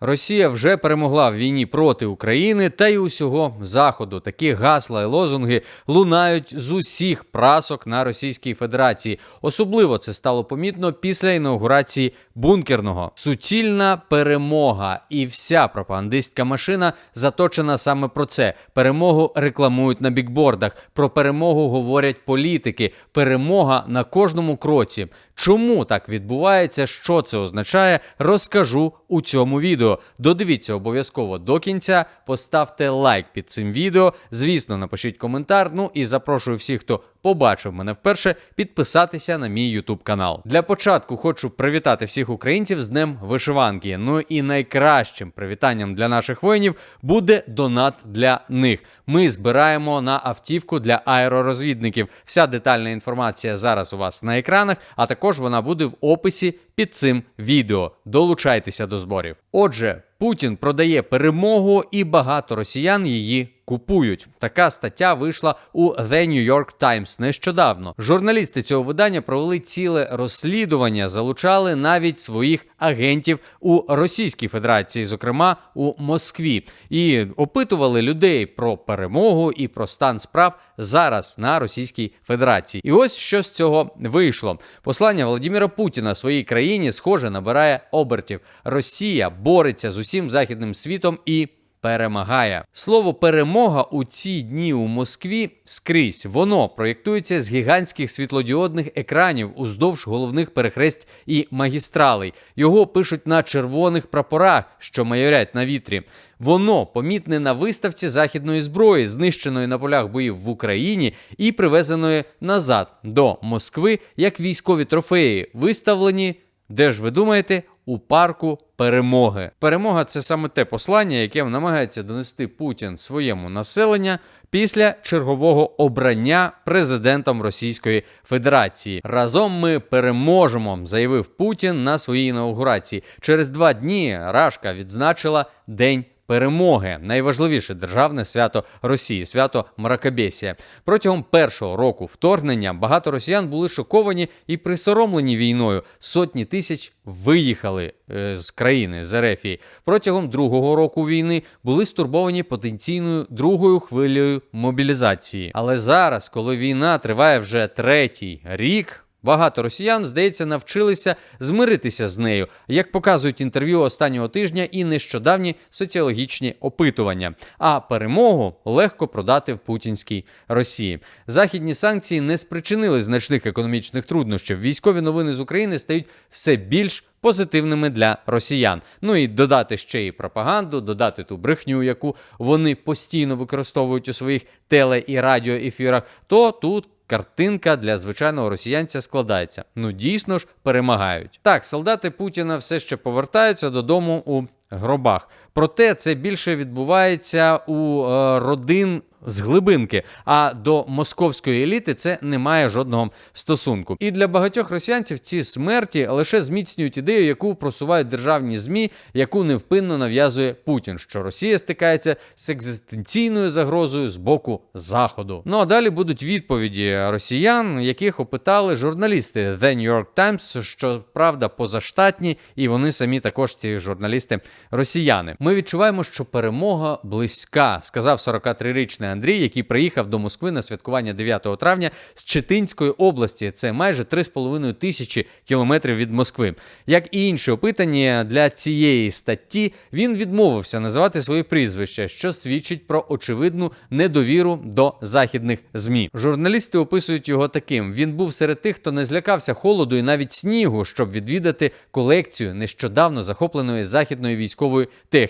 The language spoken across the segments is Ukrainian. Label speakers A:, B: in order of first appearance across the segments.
A: Росія вже перемогла в війні проти України та й усього заходу. Такі гасла і лозунги лунають з усіх прасок на Російській Федерації. Особливо це стало помітно після інаугурації бункерного. Суцільна перемога, і вся пропагандистська машина заточена саме про це. Перемогу рекламують на бікбордах. Про перемогу говорять політики. Перемога на кожному кроці. Чому так відбувається? Що це означає? Розкажу у цьому відео. Додивіться обов'язково до кінця. Поставте лайк під цим відео. Звісно, напишіть коментар. Ну і запрошую всіх, хто побачив мене вперше, підписатися на мій YouTube канал. Для початку хочу привітати всіх українців з Днем Вишиванки. Ну і найкращим привітанням для наших воїнів буде донат для них. Ми збираємо на автівку для аеророзвідників. Вся детальна інформація зараз у вас на екранах, а також вона буде в описі під цим відео. Долучайтеся до зборів. Отже, Путін продає перемогу, і багато росіян її купують. Така стаття вийшла у The New York Times нещодавно. Журналісти цього видання провели ціле розслідування, залучали навіть своїх агентів у Російській Федерації, зокрема у Москві, і опитували людей про перемогу і про стан справ зараз на Російській Федерації. І ось що з цього вийшло. Послання Володимира Путіна своїй країні схоже набирає обертів. Росія бореться з усім західним світом і перемагає. Слово перемога у ці дні у Москві скрізь. Воно проєктується з гігантських світлодіодних екранів уздовж головних перехресть і магістралей. Його пишуть на червоних прапорах, що майорять на вітрі. Воно помітне на виставці західної зброї, знищеної на полях боїв в Україні і привезеної назад до Москви як військові трофеї, виставлені. Де ж ви думаєте? У парку перемоги. Перемога це саме те послання, яке намагається донести Путін своєму населенню після чергового обрання президентом Російської Федерації. Разом ми переможемо, заявив Путін на своїй інаугурації. Через два дні Рашка відзначила День перемоги, найважливіше державне свято Росії, свято Маракабесія. Протягом першого року вторгнення багато росіян були шоковані і присоромлені війною. Сотні тисяч виїхали е, з країни з Ерефії. Протягом другого року війни були стурбовані потенційною другою хвилею мобілізації. Але зараз, коли війна триває вже третій рік. Багато росіян, здається, навчилися змиритися з нею, як показують інтерв'ю останнього тижня і нещодавні соціологічні опитування. А перемогу легко продати в путінській Росії. Західні санкції не спричинили значних економічних труднощів. Військові новини з України стають все більш позитивними для росіян. Ну і додати ще і пропаганду, додати ту брехню, яку вони постійно використовують у своїх теле і радіоефірах, то тут. Картинка для звичайного росіянця складається. Ну дійсно ж перемагають. Так, солдати Путіна все ще повертаються додому у гробах. Проте це більше відбувається у е, родин з глибинки, а до московської еліти це не має жодного стосунку. І для багатьох росіянців ці смерті лише зміцнюють ідею, яку просувають державні змі, яку невпинно нав'язує Путін, що Росія стикається з екзистенційною загрозою з боку заходу. Ну а далі будуть відповіді росіян, яких опитали журналісти The New York Times, що правда позаштатні, і вони самі також ці журналісти росіяни. Ми відчуваємо, що перемога близька, сказав 43-річний Андрій, який приїхав до Москви на святкування 9 травня з Читинської області. Це майже 3,5 тисячі кілометрів від Москви. Як і інші опитані для цієї статті, він відмовився називати своє прізвище, що свідчить про очевидну недовіру до західних змі. Журналісти описують його таким: він був серед тих, хто не злякався холоду і навіть снігу, щоб відвідати колекцію нещодавно захопленої західної військової техніки.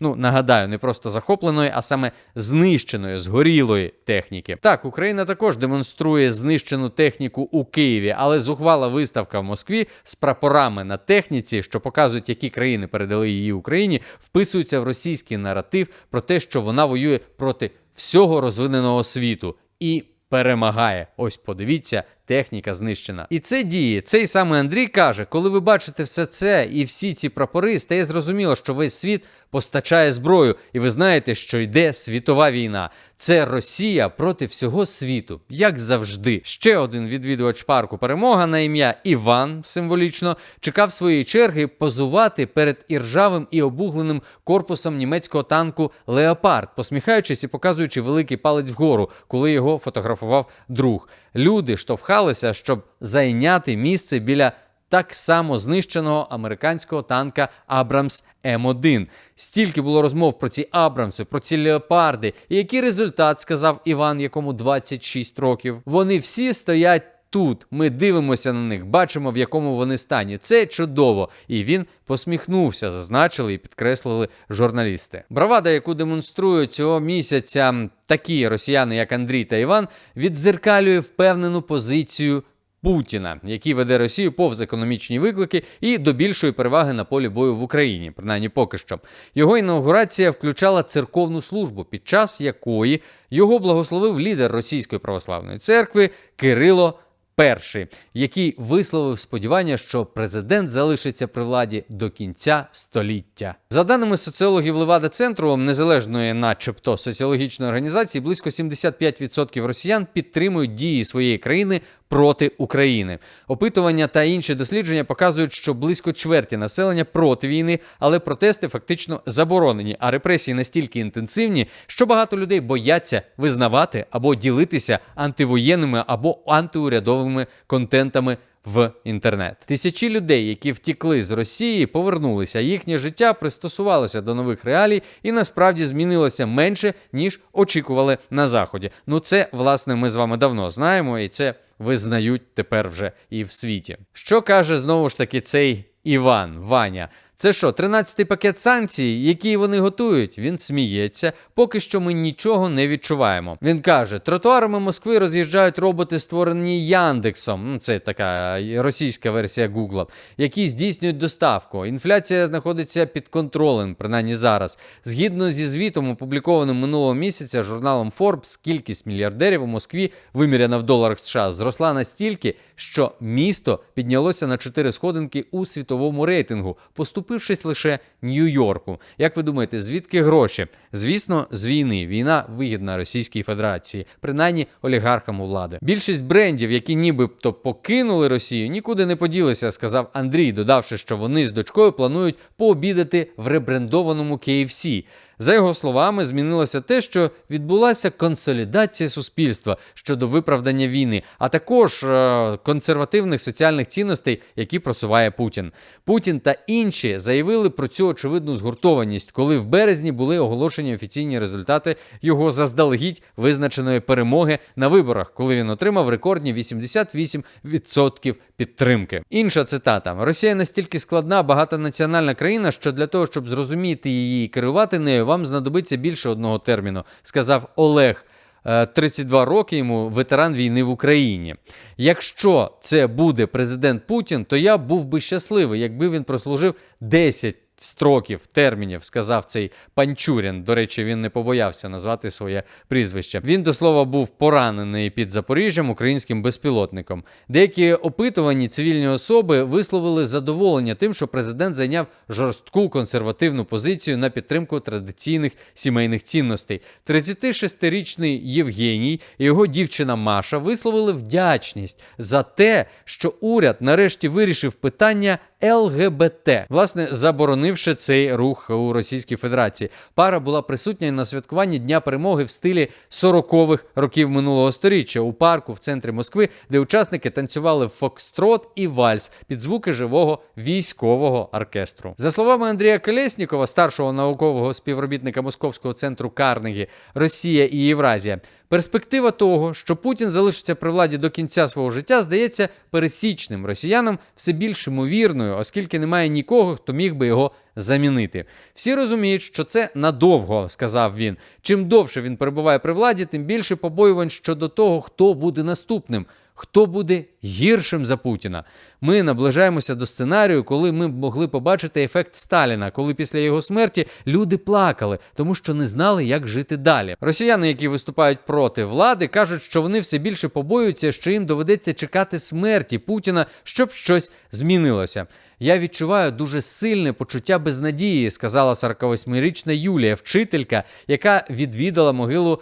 A: Ну нагадаю, не просто захопленої, а саме знищеної, згорілої техніки. Так, Україна також демонструє знищену техніку у Києві, але зухвала виставка в Москві з прапорами на техніці, що показують, які країни передали її Україні, вписуються в російський наратив про те, що вона воює проти всього розвиненого світу і перемагає. Ось подивіться техніка знищена. І це діє. Цей самий Андрій каже: коли ви бачите все це і всі ці прапори, стає зрозуміло, що весь світ постачає зброю, і ви знаєте, що йде світова війна. Це Росія проти всього світу, як завжди. Ще один відвідувач парку перемога на ім'я Іван символічно чекав своєї черги позувати перед іржавим і обугленим корпусом німецького танку Леопард, посміхаючись і показуючи великий палець вгору, коли його фотографував друг. Люди штовхалися, щоб зайняти місце біля так само знищеного американського танка Абрамс М1. Стільки було розмов про ці Абрамси, про ці леопарди. І який результат сказав Іван, якому 26 років? Вони всі стоять. Тут ми дивимося на них, бачимо, в якому вони стані. Це чудово. І він посміхнувся, зазначили і підкреслили журналісти. Бравада, яку демонструють цього місяця такі росіяни, як Андрій та Іван, відзеркалює впевнену позицію Путіна, який веде Росію повз економічні виклики і до більшої переваги на полі бою в Україні, принаймні поки що. Його інаугурація включала церковну службу, під час якої його благословив лідер Російської православної церкви Кирило. Перший, який висловив сподівання, що президент залишиться при владі до кінця століття. За даними соціологів Левада центру, незалежної, начебто, соціологічної організації, близько 75% росіян підтримують дії своєї країни проти України. Опитування та інші дослідження показують, що близько чверті населення проти війни, але протести фактично заборонені, а репресії настільки інтенсивні, що багато людей бояться визнавати або ділитися антивоєнними або антиурядовими контентами. В інтернет тисячі людей, які втікли з Росії, повернулися. Їхнє життя пристосувалося до нових реалій і насправді змінилося менше ніж очікували на заході. Ну це власне ми з вами давно знаємо, і це визнають тепер вже і в світі. Що каже знову ж таки цей Іван Ваня? Це що, 13-й пакет санкцій, які вони готують? Він сміється, поки що ми нічого не відчуваємо. Він каже: тротуарами Москви роз'їжджають роботи, створені Яндексом. Ну, це така російська версія Гугла, які здійснюють доставку. Інфляція знаходиться під контролем, принаймні зараз. Згідно зі звітом, опублікованим минулого місяця журналом Forbes, кількість мільярдерів у Москві, виміряна в доларах США, зросла настільки, що місто піднялося на 4 сходинки у світовому рейтингу. Поступившись лише Нью-Йорку. Як ви думаєте, звідки гроші? Звісно, з війни. Війна вигідна Російській Федерації, принаймні олігархам у влади. Більшість брендів, які нібито покинули Росію, нікуди не поділися, сказав Андрій, додавши, що вони з дочкою планують пообідати в ребрендованому KFC. За його словами, змінилося те, що відбулася консолідація суспільства щодо виправдання війни, а також е консервативних соціальних цінностей, які просуває Путін. Путін та інші заявили про цю очевидну згуртованість, коли в березні були оголошені офіційні результати його заздалегідь визначеної перемоги на виборах, коли він отримав рекордні 88% підтримки. Інша цитата: Росія настільки складна багатонаціональна країна, що для того, щоб зрозуміти її і керувати нею, вам знадобиться більше одного терміну, сказав Олег. 32 роки йому ветеран війни в Україні. Якщо це буде президент Путін, то я був би щасливий, якби він прослужив 10 строків термінів, сказав цей Панчурін. До речі, він не побоявся назвати своє прізвище. Він до слова був поранений під Запоріжжям українським безпілотником. Деякі опитувані цивільні особи висловили задоволення тим, що президент зайняв жорстку консервативну позицію на підтримку традиційних сімейних цінностей. 36-річний Євгеній і його дівчина Маша висловили вдячність за те, що уряд нарешті вирішив питання ЛГБТ, власне, заборонивши цей рух у Російській Федерації. Пара була присутня на святкуванні Дня перемоги в стилі 40-х років минулого століття у парку в центрі Москви, де учасники танцювали фокстрот і вальс під звуки живого військового оркестру. За словами Андрія Колєснікова, старшого наукового співробітника Московського центру Карнегі, Росія і Євразія. Перспектива того, що Путін залишиться при владі до кінця свого життя, здається пересічним росіянам все більш ймовірною, оскільки немає нікого, хто міг би його замінити. Всі розуміють, що це надовго, сказав він. Чим довше він перебуває при владі, тим більше побоювань щодо того, хто буде наступним. Хто буде гіршим за Путіна? Ми наближаємося до сценарію, коли ми могли побачити ефект Сталіна, коли після його смерті люди плакали, тому що не знали, як жити далі. Росіяни, які виступають проти влади, кажуть, що вони все більше побоюються, що їм доведеться чекати смерті Путіна, щоб щось змінилося. Я відчуваю дуже сильне почуття безнадії, сказала 48-річна Юлія, вчителька, яка відвідала могилу.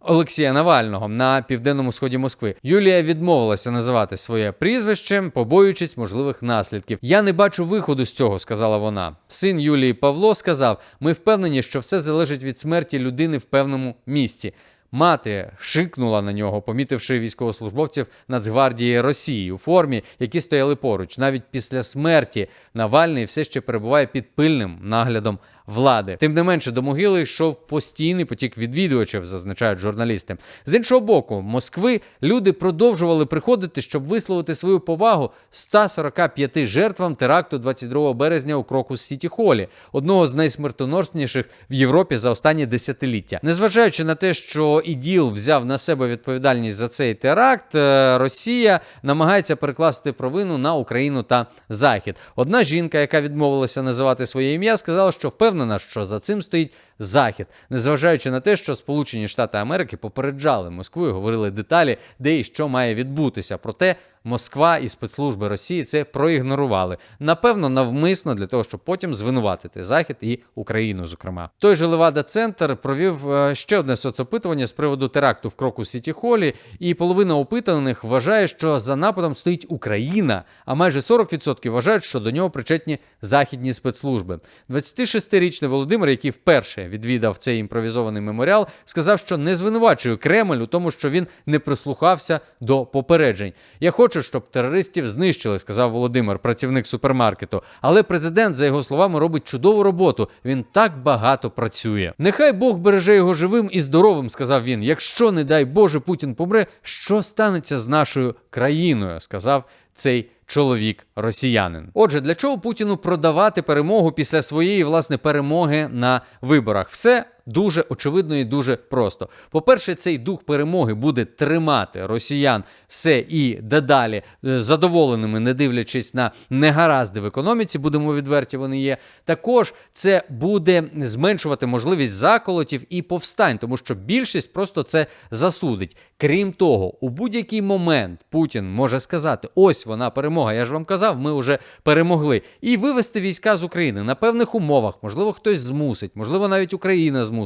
A: Олексія Навального на південному сході Москви. Юлія відмовилася називати своє прізвище, побоюючись можливих наслідків. Я не бачу виходу з цього, сказала вона. Син Юлії Павло сказав: ми впевнені, що все залежить від смерті людини в певному місці. Мати шикнула на нього, помітивши військовослужбовців Нацгвардії Росії у формі, які стояли поруч. Навіть після смерті Навальний все ще перебуває під пильним наглядом влади. Тим не менше, до могили йшов постійний потік відвідувачів, зазначають журналісти. З іншого боку, Москви люди продовжували приходити, щоб висловити свою повагу 145 жертвам теракту 22 березня у Крокус Сіті Холі, одного з найсмертоносніших в Європі за останні десятиліття. Незважаючи на те, що іділ взяв на себе відповідальність за цей теракт, е, Росія намагається перекласти провину на Україну та Захід. Одна жінка, яка відмовилася називати своє ім'я, сказала, що впевнена, що за цим стоїть Захід, незважаючи на те, що Сполучені Штати Америки попереджали Москву і говорили деталі, де і що має відбутися. Проте Москва і спецслужби Росії це проігнорували. Напевно, навмисно для того, щоб потім звинуватити Захід і Україну. Зокрема, той же Левада Центр провів е, ще одне соцопитування з приводу теракту в кроку Сіті Холі, і половина опитаних вважає, що за нападом стоїть Україна, а майже 40% вважають, що до нього причетні західні спецслужби. 26-річний Володимир, який вперше відвідав цей імпровізований меморіал, сказав, що не звинувачує Кремль у тому, що він не прислухався до попереджень. Я хочу, щоб терористів знищили, сказав Володимир, працівник супермаркету. Але президент, за його словами, робить чудову роботу. Він так багато працює. Нехай Бог береже його живим і здоровим, сказав він. Якщо, не дай Боже, Путін помре, що станеться з нашою країною? сказав цей чоловік росіянин. Отже, для чого Путіну продавати перемогу після своєї власне перемоги на виборах? Все дуже очевидно і дуже просто. По-перше, цей дух перемоги буде тримати росіян все і дедалі е, задоволеними, не дивлячись на негаразди в економіці, будемо відверті, вони є. Також це буде зменшувати можливість заколотів і повстань, тому що більшість просто це засудить. Крім того, у будь-який момент Путін може сказати: ось вона перемога. Я ж вам казав, ми вже перемогли. І вивести війська з України на певних умовах. Можливо, хтось змусить, можливо, навіть Україна змусить,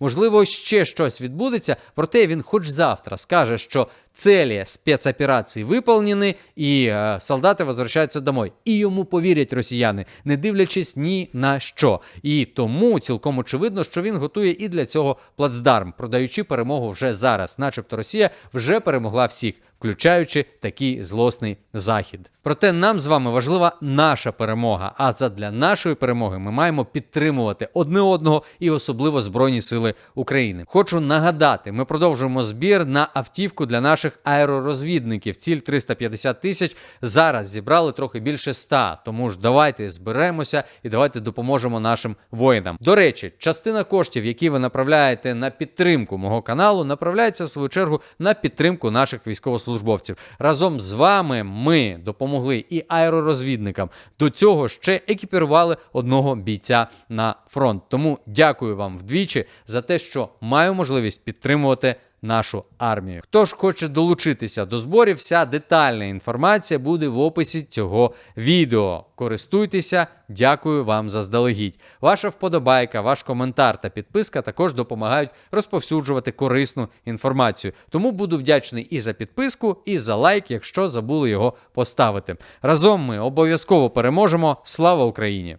A: можливо, ще щось відбудеться. Проте він, хоч завтра, скаже, що цели спецоперації виповнені, і е, солдати возвращаються домой. І йому повірять росіяни, не дивлячись ні на що. І тому цілком очевидно, що він готує і для цього плацдарм, продаючи перемогу вже зараз, начебто Росія вже перемогла всіх. Включаючи такий злосний захід, проте нам з вами важлива наша перемога. А задля нашої перемоги ми маємо підтримувати одне одного і особливо збройні сили України. Хочу нагадати, ми продовжуємо збір на автівку для наших аеророзвідників. Ціль 350 тисяч. Зараз зібрали трохи більше 100. Тому ж давайте зберемося і давайте допоможемо нашим воїнам. До речі, частина коштів, які ви направляєте на підтримку мого каналу, направляється в свою чергу на підтримку наших військовослужбовців. Разом з вами ми допомогли і аеророзвідникам. До цього ще екіпірували одного бійця на фронт. Тому дякую вам вдвічі за те, що маю можливість підтримувати нашу армію. Хто ж хоче долучитися до зборів, вся детальна інформація буде в описі цього відео. Користуйтеся, дякую вам заздалегідь. Ваша вподобайка, ваш коментар та підписка також допомагають розповсюджувати корисну інформацію. Тому буду вдячний і за підписку, і за лайк, якщо забули його поставити. Разом ми обов'язково переможемо. Слава Україні!